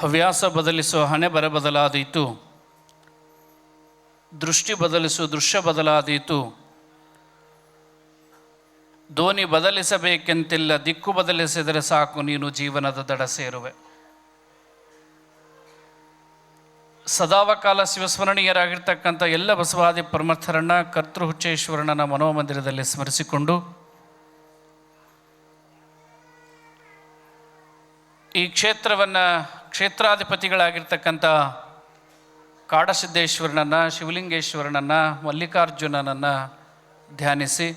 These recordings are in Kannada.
ಹವ್ಯಾಸ ಬದಲಿಸೋ ಹಣೆ ಬರ ಬದಲಾದೀತು. ದೃಷ್ಟಿ ಬದಲಿಸು ದೃಶ್ಯ ಬದಲಾದೀತು. ದೋಣಿ ಬದಲಿಸಬೇಕೆಂತಿಲ್ಲ, ದಿಕ್ಕು ಬದಲಿಸಿದರೆ ಸಾಕು, ನೀನು ಜೀವನದ ದಡ ಸೇರುವೆ. ಸದಾವಕಾಲ ಶಿವಸ್ಮರಣೀಯರಾಗಿರ್ತಕ್ಕಂಥ ಎಲ್ಲ ಬಸವಾದಿ ಪರಮರ್ಥರನ್ನ ಕರ್ತೃ ಹುಚ್ಚೇಶ್ವರನ ಮನೋಮಂದಿರದಲ್ಲಿ ಸ್ಮರಿಸಿಕೊಂಡು, ಈ ಕ್ಷೇತ್ರವನ್ನು ಕ್ಷೇತ್ರಾಧಿಪತಿಗಳಾಗಿರ್ತಕ್ಕಂಥ ಕಾಡಸಿದ್ದೇಶ್ವರನನ್ನು, ಶಿವಲಿಂಗೇಶ್ವರನನ್ನು, ಮಲ್ಲಿಕಾರ್ಜುನನನ್ನು ಧ್ಯಾನಿಸಿ,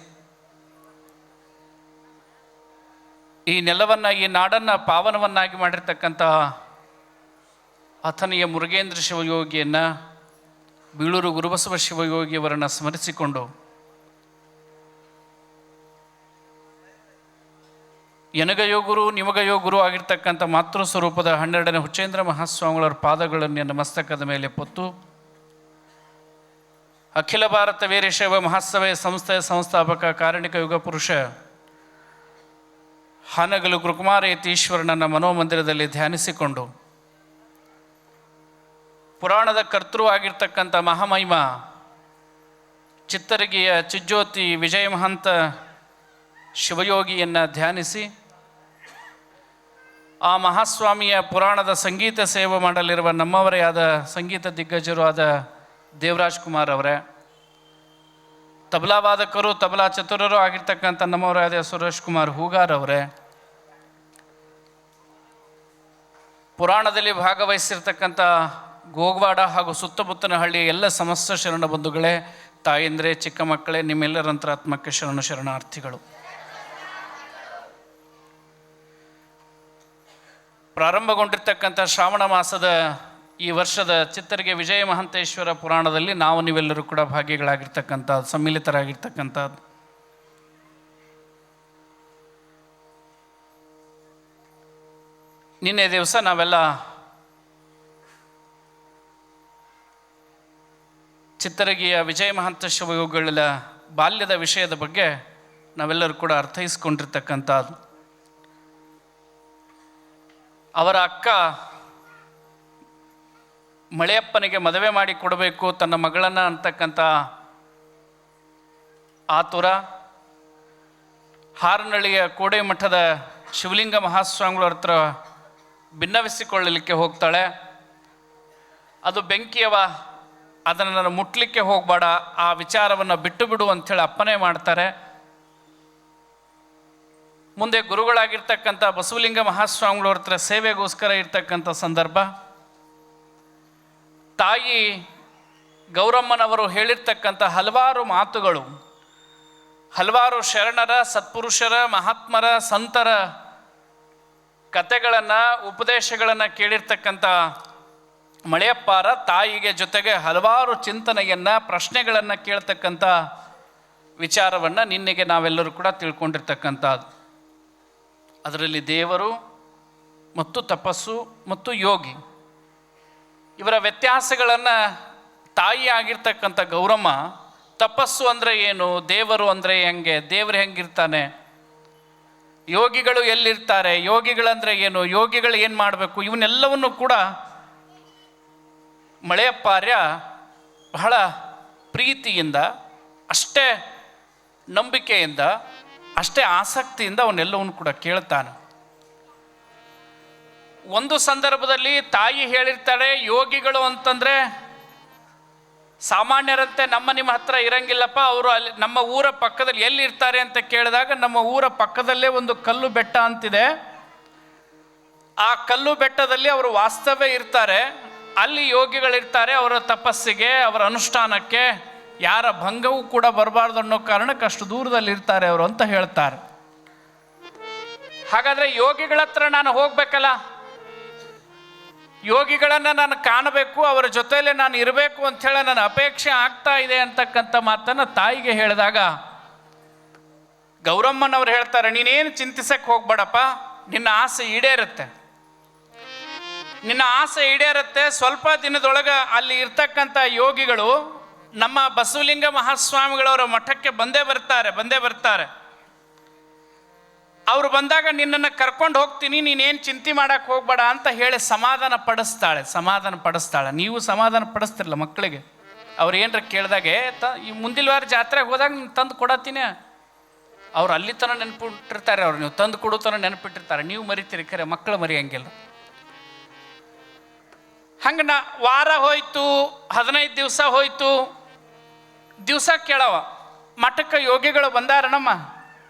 ಈ ನೆಲವನ್ನು, ಈ ನಾಡನ್ನು ಪಾವನವನ್ನಾಗಿ ಮಾಡಿರ್ತಕ್ಕಂಥ ಅಥನಿಯ ಮುರುಗೇಂದ್ರ ಶಿವಯೋಗಿಯನ್ನು, ಬೀಳೂರು ಗುರುಬಸವ ಶಿವಯೋಗಿಯವರನ್ನು ಸ್ಮರಿಸಿಕೊಂಡು ಎನಗಯೋ ಗುರು ನಿಮಗಯೋ ಗುರು ಆಗಿರ್ತಕ್ಕಂಥ ಮಾತೃ ಸ್ವರೂಪದ ಹನ್ನೆರಡನೇ ಹುಚ್ಚೇಂದ್ರ ಮಹಾಸ್ವಾಮಿಗಳವರ ಪಾದಗಳನ್ನು ನನ್ನ ಮಸ್ತಕದ ಮೇಲೆ ಪೊತ್ತು. ಅಖಿಲ ಭಾರತ ವೀರಶೈವ ಮಹಾಸಭೆ ಸಂಸ್ಥೆಯ ಸಂಸ್ಥಾಪಕ ಕಾರಣಿಕ ಯುಗ ಪುರುಷ ಹಾನಗಲು ಗುರುಕುಮಾರ ಯತೀಶ್ವರನನ್ನು ಮನೋಮಂದಿರದಲ್ಲಿ ಧ್ಯಾನಿಸಿಕೊಂಡು. ಪುರಾಣದ ಕರ್ತೃ ಆಗಿರ್ತಕ್ಕಂಥ ಮಹಾಮಹಿಮ, ಚಿತ್ತರಗಿಯ ಚಿಜ್ಜ್ಯೋತಿ ವಿಜಯ ಮಹಂತ ಶಿವಯೋಗಿಯನ್ನು ಧ್ಯಾನಿಸಿ ಆ ಮಹಾಸ್ವಾಮಿಯ ಪುರಾಣದ ಸಂಗೀತ ಸೇವೆ ಮಾಡಲಿರುವ ನಮ್ಮವರೇ ಆದ ಸಂಗೀತ ದಿಗ್ಗಜರು ಆದ ದೇವರಾಜ್ ಕುಮಾರ್ ಅವರೇ. ತಬಲಾ ವಾದಕರು, ತಬಲಾ ಚತುರರು ಆಗಿರ್ತಕ್ಕಂಥ ನಮ್ಮವರೇ ಆದ ಸುರೇಶ್ ಕುಮಾರ್ ಹೂಗಾರ್ ಅವರೇ. ಪುರಾಣದಲ್ಲಿ ಭಾಗವಹಿಸಿರ್ತಕ್ಕಂಥ ಗೋಗವಾಡ ಹಾಗೂ ಸುತ್ತಮುತ್ತನ ಹಳ್ಳಿಯ ಎಲ್ಲ ಸಮಸ್ತ ಶರಣ ಬಂಧುಗಳೇ, ತಾಯಂದ್ರೆ, ಚಿಕ್ಕ ಮಕ್ಕಳೇ, ನಿಮ್ಮೆಲ್ಲರಂತರಾತ್ಮಕ್ಕೆ ಶರಣ ಶರಣಾರ್ಥಿಗಳು. ಪ್ರಾರಂಭಗೊಂಡಿರ್ತಕ್ಕಂಥ ಶ್ರಾವಣ ಮಾಸದ ಈ ವರ್ಷದ ಚಿತ್ತರಿಗೆ ವಿಜಯ ಮಹಂತೇಶ್ವರ ಪುರಾಣದಲ್ಲಿ ನಾವು ನೀವೆಲ್ಲರೂ ಕೂಡ ಭಾಗಿಗಳಾಗಿರ್ತಕ್ಕಂಥ ಸಮ್ಮಿಲಿತರಾಗಿರ್ತಕ್ಕಂಥದ್ದು. ನಿನ್ನೆ ದಿವಸ ನಾವೆಲ್ಲ ಚಿತ್ತರಗಿಯ ವಿಜಯ ಮಹಂತ ಶಿವಗಳ ಬಾಲ್ಯದ ವಿಷಯದ ಬಗ್ಗೆ ನಾವೆಲ್ಲರೂ ಕೂಡ ಅರ್ಥೈಸ್ಕೊಂಡಿರ್ತಕ್ಕಂಥದ್ದು. ಅವರ ಅಕ್ಕ ಮಳೆಯಪ್ಪನಿಗೆ ಮದುವೆ ಮಾಡಿ ಕೊಡಬೇಕು, ತನ್ನ ಮಗಳನ್ನು ಅಂತಕ್ಕಂಥ ಆತುರ. ಹಾರನಹಳ್ಳಿಯ ಕೋಡೆ ಮಠದ ಶಿವಲಿಂಗ ಮಹಾಸ್ವಾಮಿಗಳ ಹತ್ರ ಭಿನ್ನವಿಸಿಕೊಳ್ಳಲಿಕ್ಕೆ ಹೋಗ್ತಾಳೆ. ಅದು ಬೆಂಕಿಯವ, ಅದನ್ನು ನಾನು ಮುಟ್ಲಿಕ್ಕೆ ಹೋಗಬೇಡ, ಆ ವಿಚಾರವನ್ನು ಬಿಟ್ಟು ಬಿಡು ಅಂಥೇಳಿ ಅಪ್ಪನೇ ಮಾಡ್ತಾರೆ. ಮುಂದೆ ಗುರುಗಳಾಗಿರ್ತಕ್ಕಂಥ ಬಸವಲಿಂಗ ಮಹಾಸ್ವಾಮಿಗಳವ್ರ ಹತ್ರ ಸೇವೆಗೋಸ್ಕರ ಇರ್ತಕ್ಕಂಥ ಸಂದರ್ಭ. ತಾಯಿ ಗೌರಮ್ಮನವರು ಹೇಳಿರ್ತಕ್ಕಂಥ ಹಲವಾರು ಮಾತುಗಳು. ಹಲವಾರು ಶರಣರ, ಸತ್ಪುರುಷರ, ಮಹಾತ್ಮರ, ಸಂತರ ಕತೆಗಳನ್ನು, ಉಪದೇಶಗಳನ್ನು ಕೇಳಿರ್ತಕ್ಕಂಥ ಮಳೆಯಪ್ಪಾರ ತಾಯಿಗೆ ಜೊತೆಗೆ ಹಲವಾರು ಚಿಂತನೆಯನ್ನು, ಪ್ರಶ್ನೆಗಳನ್ನು ಕೇಳ್ತಕ್ಕಂಥ ವಿಚಾರವನ್ನು ನಿನ್ನೆಗೆ ನಾವೆಲ್ಲರೂ ಕೂಡ ತಿಳ್ಕೊಂಡಿರ್ತಕ್ಕಂಥದ್ದು. ಅದರಲ್ಲಿ ದೇವರು ಮತ್ತು ತಪಸ್ಸು ಮತ್ತು ಯೋಗಿ. ಇವರ ವ್ಯತ್ಯಾಸಗಳನ್ನು ತಾಯಿ ಆಗಿರ್ತಕ್ಕಂಥ ಗೌರಮ್ಮ, ತಪಸ್ಸು ಅಂದರೆ ಏನು, ದೇವರು ಅಂದರೆ ಹೆಂಗೆ, ದೇವರು ಹೆಂಗಿರ್ತಾನೆ, ಯೋಗಿಗಳು ಎಲ್ಲಿರ್ತಾರೆ, ಯೋಗಿಗಳಂದರೆ ಏನು, ಯೋಗಿಗಳು ಏನು ಮಾಡಬೇಕು, ಇವನ್ನೆಲ್ಲವನ್ನು ಕೂಡ ಮಳೆಯಪ್ಪಾರ್ಯ ಬಹಳ ಪ್ರೀತಿಯಿಂದ, ಅಷ್ಟೇ ನಂಬಿಕೆಯಿಂದ ಅಷ್ಟೇ ಆಸಕ್ತಿಯಿಂದ ಅವನ್ನೆಲ್ಲವನ್ನು ಕೂಡ ಕೇಳ್ತಾನೆ. ಒಂದು ಸಂದರ್ಭದಲ್ಲಿ ತಾಯಿ ಹೇಳಿರ್ತಾಳೆ, ಯೋಗಿಗಳು ಅಂತಂದರೆ ಸಾಮಾನ್ಯರಂತೆ ನಮ್ಮ ನಿಮ್ಮ ಹತ್ರ ಇರಂಗಿಲ್ಲಪ್ಪ, ಅವರು ಅಲ್ಲಿ ನಮ್ಮ ಊರ ಪಕ್ಕದಲ್ಲಿ ಎಲ್ಲಿರ್ತಾರೆ ಅಂತ ಕೇಳಿದಾಗ ನಮ್ಮ ಊರ ಪಕ್ಕದಲ್ಲೇ ಒಂದು ಕಲ್ಲು ಬೆಟ್ಟ ಅಂತಿದೆ. ಆ ಕಲ್ಲು ಬೆಟ್ಟದಲ್ಲಿ ಅವರು ವಾಸ್ತವ್ಯ ಇರ್ತಾರೆ. ಅಲ್ಲಿ ಯೋಗಿಗಳಿರ್ತಾರೆ, ಅವರ ತಪಸ್ಸಿಗೆ, ಅವರ ಅನುಷ್ಠಾನಕ್ಕೆ ಯಾರ ಭಂಗವೂ ಕೂಡ ಬರಬಾರ್ದು ಅನ್ನೋ ಕಾರಣಕ್ಕೆ ಅಷ್ಟು ದೂರದಲ್ಲಿ ಇರ್ತಾರೆ ಅವರು ಅಂತ ಹೇಳ್ತಾರೆ. ಹಾಗಾದ್ರೆ ಯೋಗಿಗಳ ಹತ್ರ ನಾನು ಹೋಗ್ಬೇಕಲ್ಲ? ಯೋಗಿಗಳನ್ನು ನಾನು ಕಾಣಬೇಕು, ಅವರ ಜೊತೆಯಲ್ಲೇ ನಾನು ಇರಬೇಕು ಅಂಥೇಳಿ ನನ್ನ ಅಪೇಕ್ಷೆ ಆಗ್ತಾ ಇದೆ ಅಂತಕ್ಕಂಥ ಮಾತನ್ನು ತಾಯಿಗೆ ಹೇಳಿದಾಗ, ಗೌರಮ್ಮನವ್ರು ಹೇಳ್ತಾರೆ, ನೀನೇನು ಚಿಂತಿಸಕ್ಕೆ ಹೋಗ್ಬೇಡಪ್ಪ, ನಿನ್ನ ಆಸೆ ಈಡೇರುತ್ತೆ. ನಿನ್ನ ಆಸೆ ಈಡೇರುತ್ತೆ, ಸ್ವಲ್ಪ ದಿನದೊಳಗೆ ಅಲ್ಲಿ ಇರ್ತಕ್ಕಂಥ ಯೋಗಿಗಳು ನಮ್ಮ ಬಸವಲಿಂಗ ಮಹಾಸ್ವಾಮಿಗಳವರ ಮಠಕ್ಕೆ ಬಂದೇ ಬರ್ತಾರೆ ಬಂದೇ ಬರ್ತಾರೆ. ಅವ್ರು ಬಂದಾಗ ನಿನ್ನನ್ನು ಕರ್ಕೊಂಡು ಹೋಗ್ತೀನಿ, ನೀನೇನು ಚಿಂತೆ ಮಾಡಕ್ಕೆ ಹೋಗ್ಬೇಡ ಅಂತ ಹೇಳಿ ಸಮಾಧಾನ ಪಡಿಸ್ತಾಳೆ ಸಮಾಧಾನ ಪಡಿಸ್ತಾಳೆ. ನೀವು ಸಮಾಧಾನ ಪಡಿಸ್ತಿರಲ್ಲ ಮಕ್ಕಳಿಗೆ. ಅವ್ರು ಏನರ ಕೇಳಿದಾಗೆ ತ, ಈ ಮುಂದಿನ ವಾರ ಜಾತ್ರೆಗೆ ಹೋದಾಗ ನೀನು ತಂದು ಕೊಡತ್ತೀನಿ. ಅವ್ರು ಅಲ್ಲಿ ತನಕ ನೆನಪಿಟ್ಟಿರ್ತಾರೆ, ಅವ್ರು ನೀವು ತಂದು ಕೊಡೋ ತನಕ ನೆನಪಿಟ್ಟಿರ್ತಾರೆ. ನೀವು ಮರಿತೀರಿ, ಖರೆ ಮಕ್ಕಳು ಮರಿಯಂಗಿಲ್ಲ. ಹಂಗೆ ನಾ ವಾರ ಹೋಯ್ತು, ಹದಿನೈದು ದಿವಸ ಹೋಯ್ತು. ದಿವಸ ಕೇಳವ. ಮಠಕ್ಕೆ ಯೋಗಿಗಳು ಬಂದಾರಣಮ್ಮ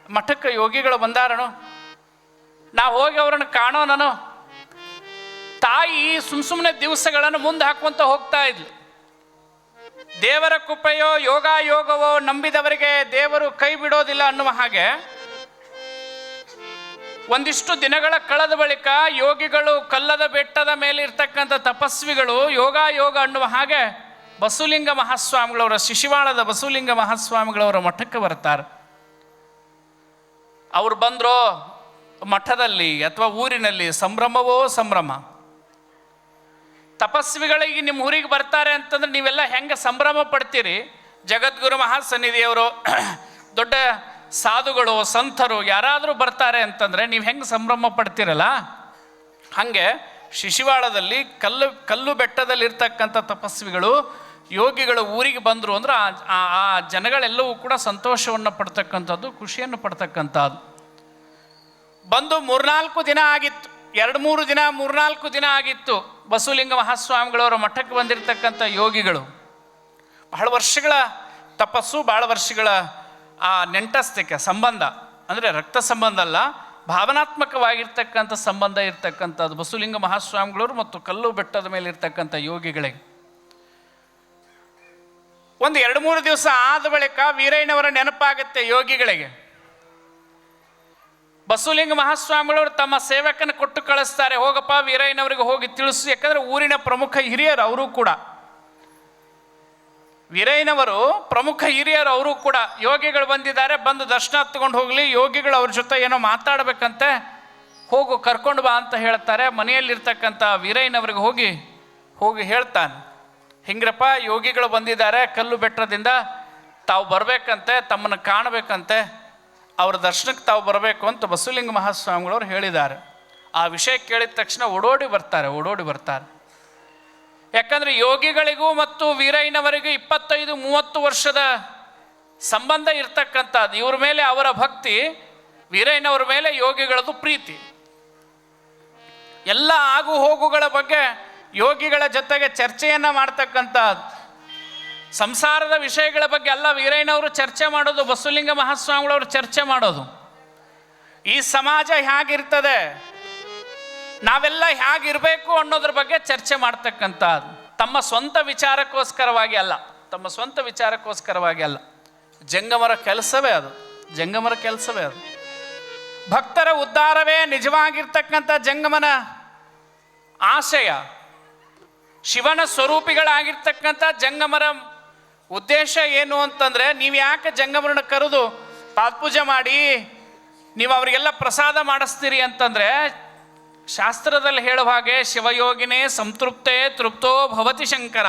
ಮಠಕ್ಕೆ ಯೋಗಿಗಳು ಬಂದಾರನು? ನಾ ಹೋಗಿ ಅವ್ರನ್ನ ಕಾಣೋ ನಾನು. ತಾಯಿ ಸುಮ್ ಸುಮ್ಮನೆ ದಿವಸಗಳನ್ನು ಮುಂದೆ ಹಾಕುವಂತ ಹೋಗ್ತಾ ಇದ್ಲು. ದೇವರ ಕೃಪೆಯೋ ಯೋಗ ಯೋಗವೋ ನಂಬಿದವರಿಗೆ ದೇವರು ಕೈ ಬಿಡೋದಿಲ್ಲ ಅನ್ನುವ ಹಾಗೆ ಒಂದಿಷ್ಟು ದಿನಗಳ ಕಳೆದ ಬಳಿಕ ಯೋಗಿಗಳು ಕಲ್ಲದ ಬೆಟ್ಟದ ಮೇಲೆ ಇರ್ತಕ್ಕಂಥ ತಪಸ್ವಿಗಳು ಯೋಗ ಯೋಗ ಅನ್ನುವ ಹಾಗೆ ಬಸುಲಿಂಗ ಮಹಾಸ್ವಾಮಿಗಳವರ, ಶಿಶುವಾಳದ ಬಸುಲಿಂಗ ಮಹಾಸ್ವಾಮಿಗಳವರ ಮಠಕ್ಕೆ ಬರ್ತಾರೆ ಅವ್ರು ಬಂದ್ರೋ ಮಠದಲ್ಲಿ ಅಥವಾ ಊರಿನಲ್ಲಿ ಸಂಭ್ರಮವೋ ಸಂಭ್ರಮ? ತಪಸ್ವಿಗಳಿಗೆ ನಿಮ್ಮ ಊರಿಗೆ ಬರ್ತಾರೆ ಅಂತಂದ್ರೆ ನೀವೆಲ್ಲ ಹೆಂಗೆ ಸಂಭ್ರಮ ಪಡ್ತೀರಿ? ಜಗದ್ಗುರು ಮಹಾಸನ್ನಿಧಿಯವರು, ದೊಡ್ಡ ಸಾಧುಗಳು, ಸಂತರು ಯಾರಾದರೂ ಬರ್ತಾರೆ ಅಂತಂದರೆ ನೀವು ಹೆಂಗೆ ಸಂಭ್ರಮ ಪಡ್ತೀರಲ್ಲ? ಹಾಗೆ ಶಿಶುವಾಳದಲ್ಲಿ ಕಲ್ಲು ಕಲ್ಲು ಬೆಟ್ಟದಲ್ಲಿರ್ತಕ್ಕಂಥ ತಪಸ್ವಿಗಳು ಯೋಗಿಗಳು ಊರಿಗೆ ಬಂದರು ಅಂದ್ರೆ ಆ- ಆ ಜನಗಳೆಲ್ಲವೂ ಕೂಡ ಸಂತೋಷವನ್ನು ಪಡ್ತಕ್ಕಂಥದ್ದು, ಖುಷಿಯನ್ನು ಪಡ್ತಕ್ಕಂಥದ್ದು. ಬಂದು ಮೂರ್ನಾಲ್ಕು ದಿನ ಆಗಿತ್ತು, ಎರಡು ಮೂರು ದಿನ, ಮೂರ್ನಾಲ್ಕು ದಿನ ಆಗಿತ್ತು, ಬಸವಲಿಂಗ ಮಹಾಸ್ವಾಮಿಗಳವರ ಮಠಕ್ಕೆ ಬಂದಿರತಕ್ಕಂಥ ಯೋಗಿಗಳು. ಬಹಳ ವರ್ಷಗಳ ತಪಸ್ಸು, ಬಹಳ ವರ್ಷಗಳ, ಆ ನೆಂಟಸ್ತಿಕೆ, ಸಂಬಂಧ. ಅಂದರೆ ರಕ್ತ ಸಂಬಂಧ ಅಲ್ಲ, ಭಾವನಾತ್ಮಕವಾಗಿರ್ತಕ್ಕಂಥ ಸಂಬಂಧ ಇರ್ತಕ್ಕಂಥದ್ದು ಬಸವಲಿಂಗ ಮಹಾಸ್ವಾಮಿಗಳವರು ಮತ್ತು ಕಲ್ಲು ಬೆಟ್ಟದ ಮೇಲೆ ಇರ್ತಕ್ಕಂಥ ಯೋಗಿಗಳಿಗೆ. ಒಂದು ಎರಡು ಮೂರು ದಿವಸ ಆದ ಬಳಿಕ ವೀರಯ್ಯನವರ ನೆನಪಾಗುತ್ತೆ ಯೋಗಿಗಳಿಗೆ. ಬಸವಲಿಂಗ ಮಹಾಸ್ವಾಮಿಗಳವರು ತಮ್ಮ ಸೇವಕನ ಕೊಟ್ಟು ಕಳಿಸ್ತಾರೆ, ಹೋಗಪ್ಪ ವೀರಯ್ಯನವರಿಗೆ ಹೋಗಿ ತಿಳಿಸು. ಯಾಕಂದ್ರೆ ಊರಿನ ಪ್ರಮುಖ ಹಿರಿಯರು ಅವರು ಕೂಡ. ವೀರಯ್ಯನವರು ಪ್ರಮುಖ ಹಿರಿಯರು ಅವರು ಕೂಡ. ಯೋಗಿಗಳು ಬಂದಿದ್ದಾರೆ, ಬಂದು ದರ್ಶನ ತಗೊಂಡು ಹೋಗಲಿ, ಯೋಗಿಗಳು ಅವ್ರ ಜೊತೆ ಏನೋ ಮಾತಾಡಬೇಕಂತೆ, ಹೋಗು ಕರ್ಕೊಂಡು ಬಾ ಅಂತ ಹೇಳ್ತಾರೆ. ಮನೆಯಲ್ಲಿರ್ತಕ್ಕಂಥ ವೀರಯ್ಯನವ್ರಿಗೆ ಹೋಗಿ ಹೋಗಿ ಹೇಳ್ತಾನೆ. ಹಿಂಗ್ರಪ್ಪ, ಯೋಗಿಗಳು ಬಂದಿದ್ದಾರೆ, ಕಲ್ಲು ಬೆಟ್ಟದಿಂದ ತಾವು ಬರಬೇಕಂತೆ, ತಮ್ಮನ್ನು ಕಾಣಬೇಕಂತೆ, ಅವರ ದರ್ಶನಕ್ಕೆ ತಾವು ಬರಬೇಕು ಅಂತ ಬಸವಲಿಂಗ ಮಹಾಸ್ವಾಮಿಗಳವ್ರು ಹೇಳಿದ್ದಾರೆ. ಆ ವಿಷಯ ಕೇಳಿದ ತಕ್ಷಣ ಓಡೋಡಿ ಬರ್ತಾರೆ ಓಡೋಡಿ ಬರ್ತಾರೆ. ಯಾಕಂದರೆ ಯೋಗಿಗಳಿಗೂ ಮತ್ತು ವೀರಯ್ಯನವರಿಗೂ ಇಪ್ಪತ್ತೈದು, ಮೂವತ್ತು ವರ್ಷದ ಸಂಬಂಧ ಇರ್ತಕ್ಕಂಥದ್ದು. ಇವ್ರ ಮೇಲೆ ಅವರ ಭಕ್ತಿ, ವೀರಯ್ಯನವರ ಮೇಲೆ ಯೋಗಿಗಳದು ಪ್ರೀತಿ. ಎಲ್ಲ ಆಗು ಹೋಗುಗಳ ಬಗ್ಗೆ ಯೋಗಿಗಳ ಜೊತೆಗೆ ಚರ್ಚೆಯನ್ನು ಮಾಡ್ತಕ್ಕಂಥದ್ದು ಸಂಸಾರದ ವಿಷಯಗಳ ಬಗ್ಗೆ ಎಲ್ಲ ವೀರಯ್ಯನವರು ಚರ್ಚೆ ಮಾಡೋದು ಬಸುಲಿಂಗ ಮಹಾಸ್ವಾಮಿಗಳವರು ಚರ್ಚೆ ಮಾಡೋದು. ಈ ಸಮಾಜ ಹೇಗಿರ್ತದೆ? ನಾವೆಲ್ಲ ಹೇಗಿರಬೇಕು ಅನ್ನೋದ್ರ ಬಗ್ಗೆ ಚರ್ಚೆ ಮಾಡ್ತಕ್ಕಂಥದ್ದು. ತಮ್ಮ ಸ್ವಂತ ವಿಚಾರಕ್ಕೋಸ್ಕರವಾಗಿ ಅಲ್ಲ, ತಮ್ಮ ಸ್ವಂತ ವಿಚಾರಕ್ಕೋಸ್ಕರವಾಗಿ ಅಲ್ಲ. ಜಂಗಮರ ಕೆಲಸವೇ ಅದು, ಜಂಗಮರ ಕೆಲಸವೇ ಅದು. ಭಕ್ತರ ಉದ್ಧಾರವೇ ನಿಜವಾಗಿರ್ತಕ್ಕಂಥ ಜಂಗಮನ ಆಶಯ. ಶಿವನ ಸ್ವರೂಪಿಗಳಾಗಿರ್ತಕ್ಕಂಥ ಜಂಗಮರ ಉದ್ದೇಶ ಏನು ಅಂತಂದರೆ ನೀವು ಯಾಕೆ ಜಂಗಮರನ್ನ ಕರೆದು ಪಾದಪೂಜೆ ಮಾಡಿ ನೀವು ಅವರಿಗೆಲ್ಲ ಪ್ರಸಾದ ಮಾಡಿಸ್ತೀರಿ ಅಂತಂದರೆ ಶಾಸ್ತ್ರದಲ್ಲಿ ಹೇಳುವ ಹಾಗೆ ಶಿವಯೋಗಿನೇ ಸಂತೃಪ್ತೇ ತೃಪ್ತೋ ಭವತಿ ಶಂಕರ.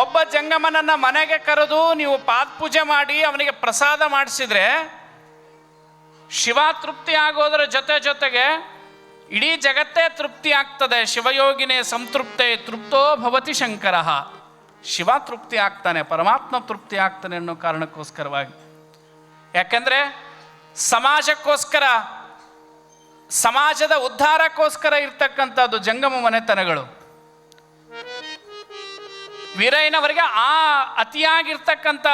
ಒಬ್ಬ ಜಂಗಮನನ್ನ ಮನೆಗೆ ಕರೆದು ನೀವು ಪಾದಪೂಜೆ ಮಾಡಿ ಅವನಿಗೆ ಪ್ರಸಾದ ಮಾಡಿಸಿದ್ರೆ ಶಿವ ತೃಪ್ತಿ ಆಗೋದರ ಜೊತೆ ಜೊತೆಗೆ ಇಡೀ ಜಗತ್ತೇ ತೃಪ್ತಿ ಆಗ್ತದೆ, ಶಿವಯೋಗಿನೇ ಸಂತೃಪ್ತೆ, ತೃಪ್ತೋ ಭವತಿ ಶಂಕರ. ಶಿವ ತೃಪ್ತಿ ಆಗ್ತಾನೆ, ಪರಮಾತ್ಮ ತೃಪ್ತಿ ಆಗ್ತಾನೆ ಅನ್ನೋ ಕಾರಣಕ್ಕೋಸ್ಕರವಾಗಿ. ಯಾಕೆಂದ್ರೆ, ಸಮಾಜಕ್ಕೋಸ್ಕರ, ಸಮಾಜದ ಉದ್ಧಾರಕ್ಕೋಸ್ಕರ ಇರ್ತಕ್ಕಂಥದ್ದು ಜಂಗಮ ಮನೆತನಗಳು. ವೀರಯ್ಯನವರಿಗೆ ಆ ಅತಿಯಾಗಿರ್ತಕ್ಕಂಥ,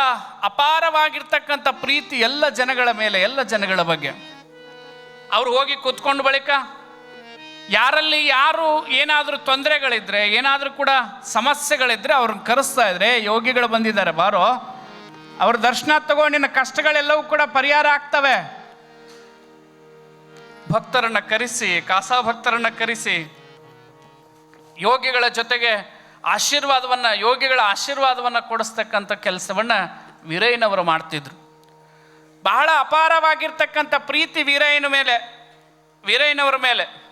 ಅಪಾರವಾಗಿರ್ತಕ್ಕಂಥ ಪ್ರೀತಿ ಎಲ್ಲ ಜನಗಳ ಮೇಲೆ, ಎಲ್ಲ ಜನಗಳ ಬಗ್ಗೆ. ಅವ್ರು ಹೋಗಿ ಕೂತ್ಕೊಂಡು ಬಳಿಕ ಯಾರಲ್ಲಿ ಯಾರು ಏನಾದರೂ ತೊಂದರೆಗಳಿದ್ರೆ, ಏನಾದರೂ ಕೂಡ ಸಮಸ್ಯೆಗಳಿದ್ರೆ ಅವ್ರನ್ನ ಕರೆಸ್ತಾ ಇದ್ರೆ, ಯೋಗಿಗಳು ಬಂದಿದ್ದಾರೆ, ಬಾರೋ. ಅವ್ರ ದರ್ಶನ ತಗೊಂಡಿನ ಕಷ್ಟಗಳೆಲ್ಲವೂ ಕೂಡ ಪರಿಹಾರ ಆಗ್ತವೆ. ಭಕ್ತರನ್ನ ಕರೆಸಿ, ಕಾಸಾ ಭಕ್ತರನ್ನ ಕರೆಸಿ. ಯೋಗಿಗಳ ಜೊತೆಗೆ ಆಶೀರ್ವಾದವನ್ನು, ಯೋಗಿಗಳ ಆಶೀರ್ವಾದವನ್ನು ಕೊಡಿಸ್ತಕ್ಕಂಥ ಕೆಲಸವನ್ನು ವೀರಯ್ಯನವರು ಮಾಡ್ತಿದ್ರು. ಬಹಳ ಅಪಾರವಾಗಿರ್ತಕ್ಕಂಥ ಪ್ರೀತಿ ವೀರಯ್ಯನ ಮೇಲೆ, ವೀರಯ್ಯನವರ ಮೇಲೆ.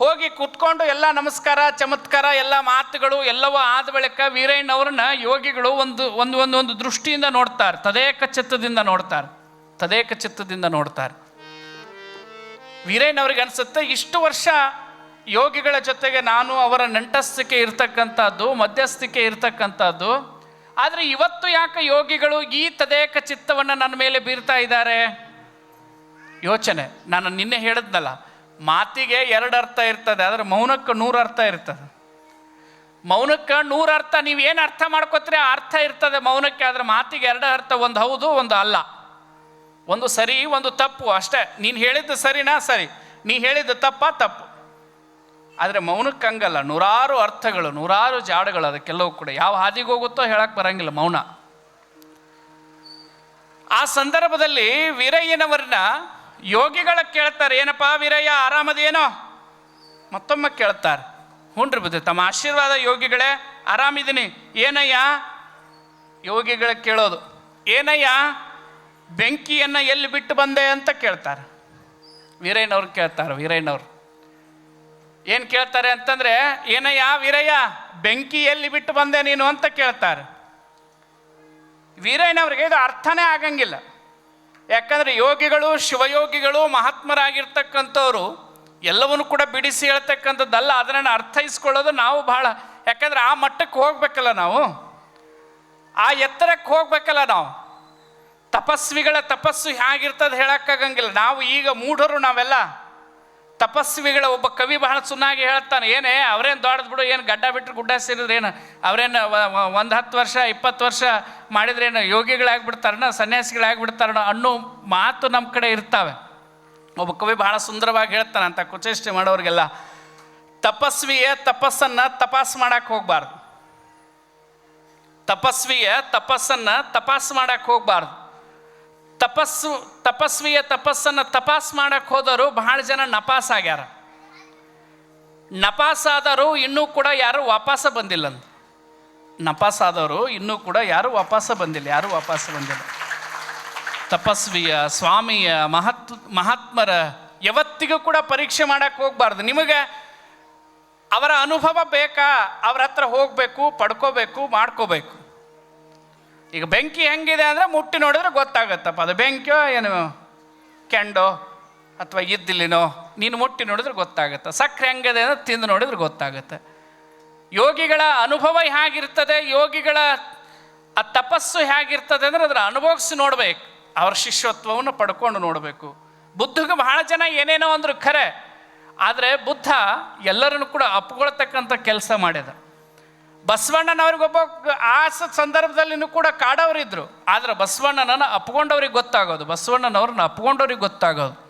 ಹೋಗಿ ಕುತ್ಕೊಂಡು ಎಲ್ಲ ನಮಸ್ಕಾರ, ಚಮತ್ಕಾರ, ಎಲ್ಲ ಮಾತುಗಳು ಎಲ್ಲವೂ ಆದ ಬಳಿಕ ವೀರಯ್ಯನವ್ರನ್ನ ಯೋಗಿಗಳು ಒಂದು ಒಂದು ಒಂದು ಒಂದು ದೃಷ್ಟಿಯಿಂದ ನೋಡ್ತಾರೆ. ತದೇಕ ಚಿತ್ತದಿಂದ ನೋಡ್ತಾರೆ. ತದೇಕ ಚಿತ್ತದಿಂದ ನೋಡ್ತಾರೆ. ವೀರಯ್ಯನವ್ರಿಗೆ ಅನಿಸುತ್ತೆ, ಇಷ್ಟು ವರ್ಷ ಯೋಗಿಗಳ ಜೊತೆಗೆ ನಾನು ಅವರ ನಂಟಸ್ತಿಕೆ ಇರ್ತಕ್ಕಂಥದ್ದು, ಮಧ್ಯಸ್ಥಿಕೆ ಇರ್ತಕ್ಕಂಥದ್ದು, ಆದರೆ ಇವತ್ತು ಯಾಕೆ ಯೋಗಿಗಳು ಈ ತದೇಕ ಚಿತ್ತವನ್ನು ನನ್ನ ಮೇಲೆ ಬೀರ್ತಾ ಇದ್ದಾರೆ? ಯೋಚನೆ. ನಾನು ನಿನ್ನೆ ಹೇಳಿದ್ನಲ್ಲ ಮಾತಿಗೆ ಎರಡು ಅರ್ಥ ಇರ್ತದೆ, ಆದರೆ ಮೌನಕ್ಕೆ ನೂರು ಅರ್ಥ ಇರ್ತದೆ. ಮೌನಕ್ಕೆ ನೂರು ಅರ್ಥ, ನೀವು ಏನು ಅರ್ಥ ಮಾಡ್ಕೋತೀರಿ ಆ ಅರ್ಥ ಇರ್ತದೆ ಮೌನಕ್ಕೆ, ಆದರೆ ಮಾತಿಗೆ ಎರಡು ಅರ್ಥ, ಒಂದು ಹೌದು, ಒಂದು ಅಲ್ಲ. ಒಂದು ಸರಿ, ಒಂದು ತಪ್ಪು, ಅಷ್ಟೇ. ನೀನು ಹೇಳಿದ್ದು ಸರಿನಾ? ಸರಿ. ನೀ ಹೇಳಿದ್ದು ತಪ್ಪ? ತಪ್ಪು. ಆದರೆ ಮೌನಕ್ಕೆ ಹಂಗಲ್ಲ, ನೂರಾರು ಅರ್ಥಗಳು, ನೂರಾರು ಜಾಡುಗಳು ಅದಕ್ಕೆಲ್ಲವೂ ಕೂಡ. ಯಾವ ಹಾದಿಗೆ ಹೋಗುತ್ತೋ ಹೇಳಕ್ಕೆ ಬರಂಗಿಲ್ಲ ಮೌನ. ಆ ಸಂದರ್ಭದಲ್ಲಿ ವೀರಯ್ಯನವರನ್ನ ಯೋಗಿಗಳ ಕೇಳ್ತಾರೆ, ಏನಪ್ಪ ವೀರಯ್ಯ, ಆರಾಮದೇನೋ? ಮತ್ತೊಮ್ಮೆ ಕೇಳ್ತಾರೆ. ಹುಣ್ರಿ ಬುದ್ಧಿ, ತಮ್ಮ ಆಶೀರ್ವಾದ ಯೋಗಿಗಳೇ ಆರಾಮಿದ್ದೀನಿ ಏನಯ್ಯ? ಯೋಗಿಗಳ ಕೇಳೋದು, ಏನಯ್ಯ? ಬೆಂಕಿಯನ್ನು ಎಲ್ಲಿ ಬಿಟ್ಟು ಬಂದೆ ಅಂತ ಕೇಳ್ತಾರೆ. ವೀರಯ್ಯನವ್ರು ಕೇಳ್ತಾರೆ, ವೀರಯ್ಯನವ್ರು. ಏನು ಕೇಳ್ತಾರೆ ಅಂತಂದರೆ, ಏನಯ್ಯ, ವೀರಯ್ಯ, ಬೆಂಕಿ ಎಲ್ಲಿ ಬಿಟ್ಟು ಬಂದೆ ನೀನು ಅಂತ ಕೇಳ್ತಾರೆ. ವೀರಯ್ಯನವ್ರಿಗೆ ಇದು ಅರ್ಥನೇ ಆಗಂಗಿಲ್ಲ. ಯಾಕಂದರೆ ಯೋಗಿಗಳು, ಶಿವಯೋಗಿಗಳು, ಮಹಾತ್ಮರಾಗಿರ್ತಕ್ಕಂಥವ್ರು ಎಲ್ಲವನ್ನು ಕೂಡ ಬಿಡಿಸಿ ಹೇಳ್ತಕ್ಕಂಥದ್ದಲ್ಲ, ಅದನ್ನು ಅರ್ಥೈಸ್ಕೊಳ್ಳೋದು ನಾವು ಬಹಳ. ಯಾಕಂದರೆ ಆ ಮಟ್ಟಕ್ಕೆ ಹೋಗ್ಬೇಕಲ್ಲ ನಾವು? ಆ ಎತ್ತರಕ್ಕೆ ಹೋಗ್ಬೇಕಲ್ಲ ನಾವು? ತಪಸ್ವಿಗಳ ತಪಸ್ಸು ಹೇಗಿರ್ತದೆ ಹೇಳಕ್ಕಾಗಂಗಿಲ್ಲ. ನಾವು ಈಗ ಮೂಢರು ನಾವೆಲ್ಲ. ತಪಸ್ವಿಗಳ ಒಬ್ಬ ಕವಿ ಬಹಳ ಚೆನ್ನಾಗಿ ಹೇಳ್ತಾನೆ, ಏನೇ ಅವ್ರೇನು ದೊಡ್ಡದು ಬಿಡು, ಏನು ಗಡ್ಡ ಬಿಟ್ಟರು ಗುಡ್ಡ ಸೇರಿದ್ರೆ ಏನು? ಅವ್ರೇನು ಒಂದು ಹತ್ತು ವರ್ಷ, ಇಪ್ಪತ್ತು ವರ್ಷ ಮಾಡಿದ್ರೇನು ಯೋಗಿಗಳಾಗ್ಬಿಡ್ತಾರಣ, ಸನ್ಯಾಸಿಗಳಾಗ್ಬಿಡ್ತಾರಣ ಅನ್ನೋ ಮಾತು ನಮ್ಮ ಕಡೆ ಇರ್ತಾವೆ. ಒಬ್ಬ ಕವಿ ಬಹಳ ಸುಂದರವಾಗಿ ಹೇಳ್ತಾನೆ ಅಂತ ಕುಚೇಷ್ಟೆ ಮಾಡೋರಿಗೆಲ್ಲ, ತಪಸ್ವಿಯ ತಪಸ್ಸನ್ನು ತಪಾಸ್ ಮಾಡಕ್ಕೆ ಹೋಗ್ಬಾರ್ದು. ತಪಸ್ವಿಯ ತಪಸ್ಸನ್ನು ತಪಾಸ್ ಮಾಡಕ್ಕೆ ಹೋಗ್ಬಾರ್ದು. ತಪಸ್ಸು, ತಪಸ್ವಿಯ ತಪಸ್ಸನ್ನು ತಪಾಸ್ ಮಾಡಕ್ಕೆ ಹೋದರು ಬಹಳ ಜನ ನಪಾಸ್ ಆಗ್ಯಾರ. ಆದರೂ ಇನ್ನೂ ಕೂಡ ಯಾರು ವಾಪಸ್ ಬಂದಿಲ್ಲ ಅಂತ. ನಪಾಸ್ ಆದವರು ಇನ್ನೂ ಕೂಡ ಯಾರು ವಾಪಸ್ ಬಂದಿಲ್ಲ, ಯಾರು ವಾಪಸ್ ಬಂದಿಲ್ಲ. ತಪಸ್ವಿಯ, ಸ್ವಾಮಿಯ, ಮಹತ್, ಮಹಾತ್ಮರ ಯಾವತ್ತಿಗೂ ಕೂಡ ಪರೀಕ್ಷೆ ಮಾಡಕ್ಕೆ ಹೋಗ್ಬಾರ್ದು. ನಿಮಗೆ ಅವರ ಅನುಭವ ಬೇಕಾ? ಅವ್ರ ಹತ್ರ ಹೋಗಬೇಕು, ಪಡ್ಕೋಬೇಕು, ಮಾಡ್ಕೋಬೇಕು. ಈಗ ಬೆಂಕಿ ಹೆಂಗಿದೆ ಅಂದರೆ ಮುಟ್ಟಿ ನೋಡಿದ್ರೆ ಗೊತ್ತಾಗತ್ತಪ್ಪ. ಅದು ಬೆಂಕಿಯೋ ಏನು ಕೆಂಡೋ ಅಥವಾ ಇದ್ದಿಲಿನೋ ನೀನು ಮುಟ್ಟಿ ನೋಡಿದ್ರೆ ಗೊತ್ತಾಗುತ್ತೆ. ಸಕ್ಕರೆ ಹೆಂಗಿದೆ ಅಂದರೆ ತಿಂದು ನೋಡಿದ್ರೆ ಗೊತ್ತಾಗುತ್ತೆ. ಯೋಗಿಗಳ ಅನುಭವ ಹೇಗಿರ್ತದೆ? ಯೋಗಿಗಳ, ಆ ತಪಸ್ಸು ಹೇಗಿರ್ತದೆ ಅಂದರೆ ಅದರ ಅನುಭವಿಸಿ ನೋಡಬೇಕು. ಅವ್ರ ಶಿಷ್ಯತ್ವವನ್ನು ಪಡ್ಕೊಂಡು ನೋಡಬೇಕು. ಬುದ್ಧಗೆ ಬಹಳ ಜನ ಏನೇನೋ ಅಂದರು ಖರೆ. ಆದರೆ ಬುದ್ಧ ಎಲ್ಲರನ್ನು ಕೂಡ ಅಪ್ಕೊಳ್ತಕ್ಕಂಥ ಕೆಲಸ ಮಾಡಿದ ಬಸವಣ್ಣನವ್ರಿಗೊಬ್ಬ ಆ ಸಂದರ್ಭದಲ್ಲಿನೂ ಕೂಡ ಕಾಡವರಿದ್ರು. ಆದ್ರೆ ಬಸವಣ್ಣನನ್ನು ಅಪ್ಕೊಂಡವ್ರಿಗೆ ಗೊತ್ತಾಗೋದು. ಬಸವಣ್ಣನವ್ರನ್ನ ಅಪ್ಕೊಂಡವ್ರಿಗೆ ಗೊತ್ತಾಗೋದು.